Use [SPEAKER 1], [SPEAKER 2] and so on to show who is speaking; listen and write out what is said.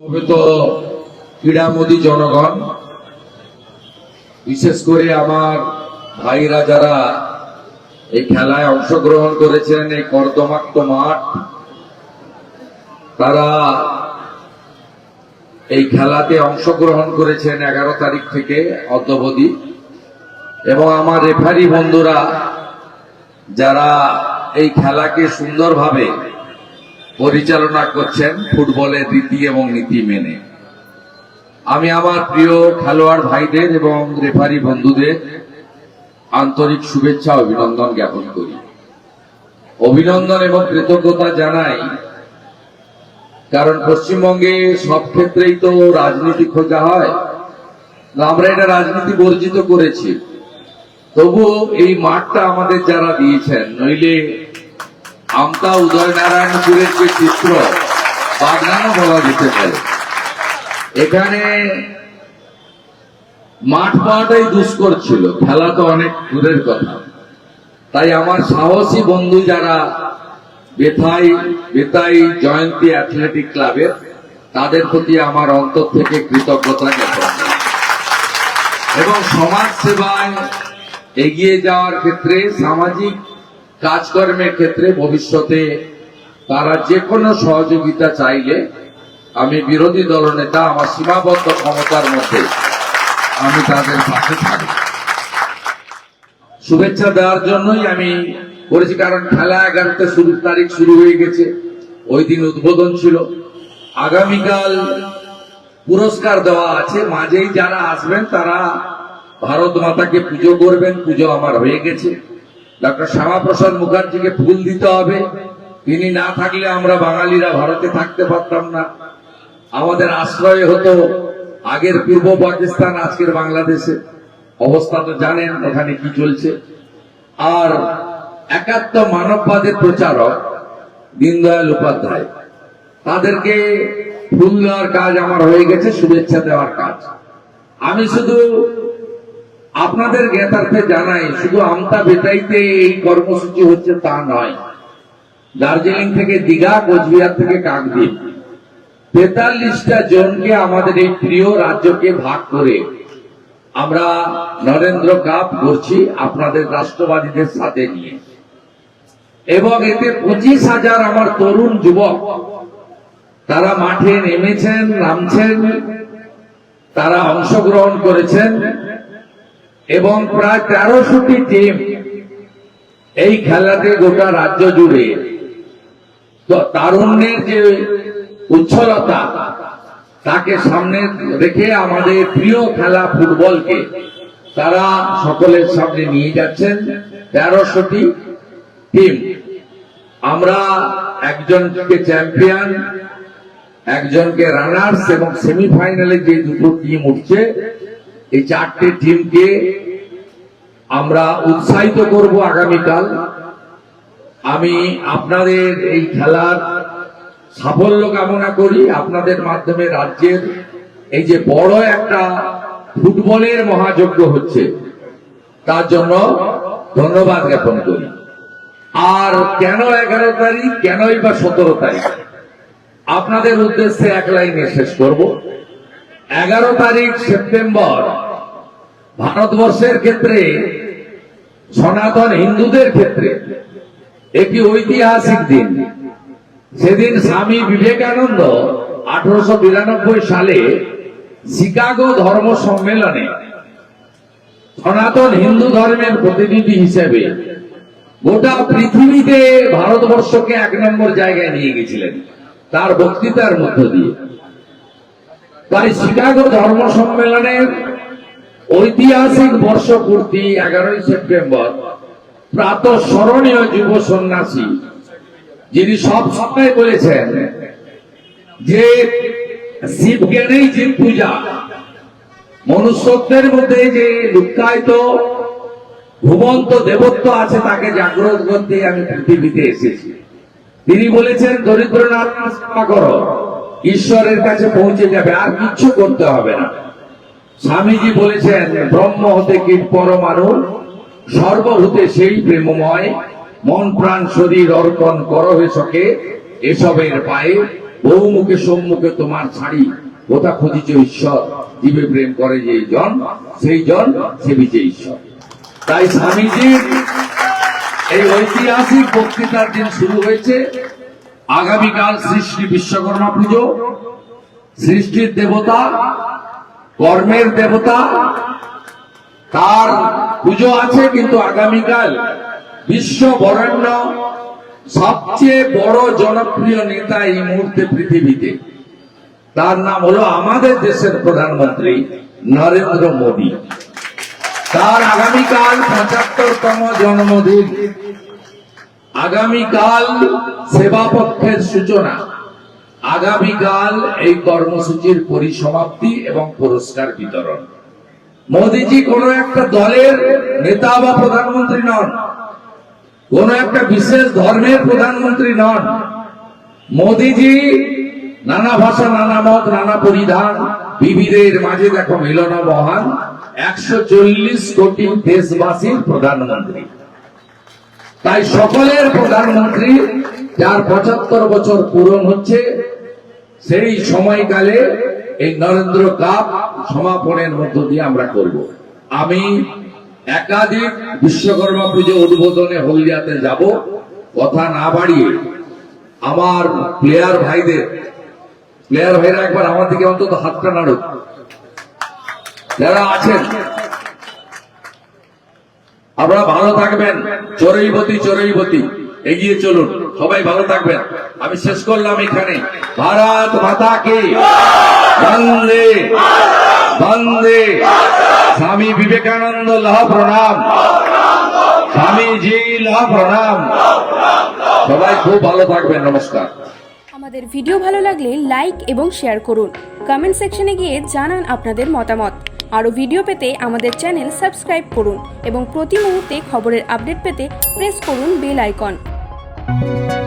[SPEAKER 1] সমবেত ক্রীড়ামোদী জনগণ, বিশেষ করে আমার ভাইরা যারা এই খেলায় অংশগ্রহণ করেছেন, এই কর্দমাক্ত মাঠ, তারা এই খেলাতে অংশগ্রহণ করেছেন এগারো তারিখ থেকে অদ্যবধি। এবং আমার রেফারি বন্ধুরা, যারা এই খেলাকে সুন্দরভাবে পরিচালনা করছেন ফুটবলের রীতি এবং নীতি মেনে। আমি আমার প্রিয় খেলোয়াড় ভাইদের এবং রেফারি বন্ধুদের আন্তরিক শুভেচ্ছা অভিনন্দন জ্ঞাপন করি। অভিনন্দন এবং কৃতজ্ঞতা জানাই, কারণ পশ্চিমবঙ্গে সব ক্ষেত্রেই তো রাজনীতি খোঁজা হয়। আমরা এটা রাজনীতি বর্জিত করেছি। তবুও এই মাঠটা আমাদের যারা দিয়েছেন, নইলে আমতা উদয়নারায়ণপুরের যে চিত্র বাগনানো বলা যেতে পারে। এখানে মাঠ পাওয়াটাই দুষ্কর ছিল, খেলা তো অনেক দূরের কথা। তাই আমার সাহসী বন্ধু যারা বেথাই, বেতাই জয়ন্তী অ্যাথলেটিক ক্লাবের তাদের প্রতি আমার অন্তর থেকে কৃতজ্ঞতা জ্ঞাপন এবং সমাজ সেবায় এগিয়ে যাওয়ার ক্ষেত্রে সামাজিক কাজকর্মের ক্ষেত্রে ভবিষ্যতে তারা যে কোনো সহযোগিতা চাইলে আমি বিরোধী দলনেতা আমার সীমাবদ্ধ ক্ষমতার মধ্যে আমি তাদের পাশে থাকব। শুভেচ্ছা দেওয়ার জন্যই আমি করেছি, কারণ খেলা এগারোতে শুরু তারিখ শুরু হয়ে গেছে, ওই দিন উদ্বোধন ছিল। আগামীকাল পুরস্কার দেওয়া আছে, মাঝেই যারা আসবেন তারা ভারত মাতাকে পুজো করবেন, পুজো আমার হয়ে গেছে। ডক্টর শ্যামাপ্রসাদ মুখার্জিকে ফুল দিতে হবে। তিনি না থাকলে আমরা বাঙালিরা ভারতে থাকতে পারতাম না। আমাদের আশ্রয় হতো আগের পূর্ব পাকিস্তান, আজকের বাংলাদেশে। অবস্থা তো জানেন ওখানে কি চলছে। আর একাত্ম মানববাদের প্রচারক দীনদয়াল উপাধ্যায়। তাদেরকে ফুল দেওয়ার কাজ আমার হয়ে গেছে, শুভেচ্ছা দেওয়ার কাজ। আমি শুধু আপনাদের জ্ঞাতার্থে জানাই, শুধু আমতা বেতাইতে এই কর্মসূচি হচ্ছে তা নয়। দার্জিলিং থেকে দীঘা, কোচবিহার থেকে কাকদ্বীপ। তেতাল্লিশটা জনকে আমাদের এই প্রিয় রাজ্যকে ভাগ করে আমরা নরেন্দ্র কাপ করছি আপনাদের রাষ্ট্রবাদীদের সাথে নিয়ে। এবং এতে পঁচিশ হাজার আমার তরুণ যুবক, তারা মাঠে নেমেছেন, নামছেন, তারা অংশগ্রহণ করেছেন। এবং প্রায় তেরোশোটি টিম এই খেলাতে গোটা রাজ্য জুড়ে। তারুণ্যের যে উচ্ছলতা, তাকে সামনে রেখে আমাদের প্রিয় খেলা ফুটবলকে তারা সকলের সামনে নিয়ে যাচ্ছেন তেরোশোটি টিম আমরা একজনকে চ্যাম্পিয়ন একজনকে রানার্স এবং সেমিফাইনালে যে দুটো টিম উঠছে এই চারটে টিমকে আমরা উৎসাহিত করব আগামীকাল। আমি আপনাদের এই খেলার সাফল্য কামনা করি। আপনাদের মাধ্যমে রাজ্যের এই যে বড় একটা ফুটবলের মহাযজ্ঞ হচ্ছে, তার জন্য ধন্যবাদ জ্ঞাপন করি। আর কেন এগারো তারিখ, কেনই বা সতেরো তারিখ? আপনাদের উদ্দেশ্যে এক লাইনে শেষ করব। এগারো তারিখ সেপ্টেম্বর ভারতবর্ষের ক্ষেত্রে, সনাতন হিন্দুদের ক্ষেত্রে একটি ঐতিহাসিক দিন। সেদিন স্বামী বিবেকানন্দ আঠারোশো বিরানব্বই সালে শিকাগো ধর্ম সম্মেলনে সনাতন হিন্দু ধর্মের প্রতিনিধি হিসেবে গোটা পৃথিবীতে ভারতবর্ষকে এক নম্বর জায়গায় নিয়ে গেছিলেন, তার বক্তৃতার মধ্য দিয়ে। তাই শিকাগো ধর্ম সম্মেলনের ঐতিহাসিক বর্ষপূর্তি এগারোই সেপ্টেম্বর, প্রাত স্মরণীয় যুব সন্ন্যাসী, যিনি সব সময় বলেছেন যে শিব জ্ঞানেই জীব পূজা। মনুষ্যত্বের মধ্যে যে লুকায়িত ঘুমন্ত দেবত্ব আছে তাকে জাগ্রত করতে আমি পৃথিবীতে এসেছি। তিনি বলেছেন দরিদ্র নারায়ণ সেবা করো। ঈশ্বরের কাছে পৌঁছে যাবে, আর কিচ্ছু করতে হবে না। স্বামীজি বলেছেন, ব্রহ্ম হতে কীট পরমাণু সর্বভূতে সেই প্রেমময়, মন প্রাণ শরীর অর্পণ করো সকে এসবের পায়ে বহুমুখে সম্মুখে তোমার ছাড়ি। কোথা খুঁজিছ ঈশ্বর, জীবে প্রেম করে যেই জন, সেই জন সেবিছে ঈশ্বর। তাই স্বামীজির এই ঐতিহাসিক বক্তৃতার দিন শুরু হয়েছে। আগামীকাল সৃষ্টি বিশ্বকর্মা পুজো। সৃষ্টির দেবতা কর্মের দেবতা, তার পুজো আছে কিন্তু আগামীকাল বিশ্ব বরেণ্য, সবচেয়ে বড় জনপ্রিয় নেতা এই মুহূর্তে পৃথিবীতে। তার নাম হলো আমাদের দেশের প্রধানমন্ত্রী নরেন্দ্র মোদী। তার আগামীকাল পঁচাত্তরতম জন্মদিন। আগামীকাল সেবা পক্ষের সূচনা। আগামীকাল এই কর্মসূচির পরিসমাপ্তি এবং পুরস্কার বিতরণ। মোদিজি কোন একটা দলের নেতা বা প্রধানমন্ত্রী নন। কোন একটা বিশেষ ধর্মের প্রধানমন্ত্রী নন। মোদিজি নানা ভাষা, নানা মত, নানা পরিধান, বিবিধের মাঝে দেখো মিলন মহান, একশো চল্লিশ কোটি দেশবাসীর প্রধানমন্ত্রী। তাই সকলের প্রধানমন্ত্রী, যার পঁচাত্তর বছর পূরণ হচ্ছে সেই সময়কালে এই নরেন্দ্র কাপ সমাপনের মধ্য দিয়ে আমরা করব। আমি একাধিক বিশ্বকর্মা পুজো উদ্বোধনে হলদিয়াতে যাব। কথা না বাড়িয়ে আমার প্লেয়ার ভাইদের, প্লেয়ার ভাইরা একবার আমার দিকে অন্তত হাতটা নাড়ুক। যারা আছেন, আপনারা ভালো থাকবেন। চড়ইবতী চড়ইবতী এগিয়ে চলুন, সবাই ভালো থাকবেন। আমি শেষ করলাম এখানে। ভারত মাতা কি বন্দে। বন্দে। স্বামী বিবেকানন্দ লহ প্রণাম। স্বামীজি লহ প্রণাম। সবাই খুব ভালো থাকবেন, নমস্কার।
[SPEAKER 2] আমাদের ভিডিও ভালো লাগলে লাইক এবং শেয়ার করুন। কমেন্ট সেকশনে গিয়ে জানান আপনাদের মতামত। আরও ভিডিও পেতে আমাদের চ্যানেল সাবস্ক্রাইব করুন এবং প্রতি মুহূর্তে খবরের আপডেট পেতে প্রেস করুন বেল আইকন। Música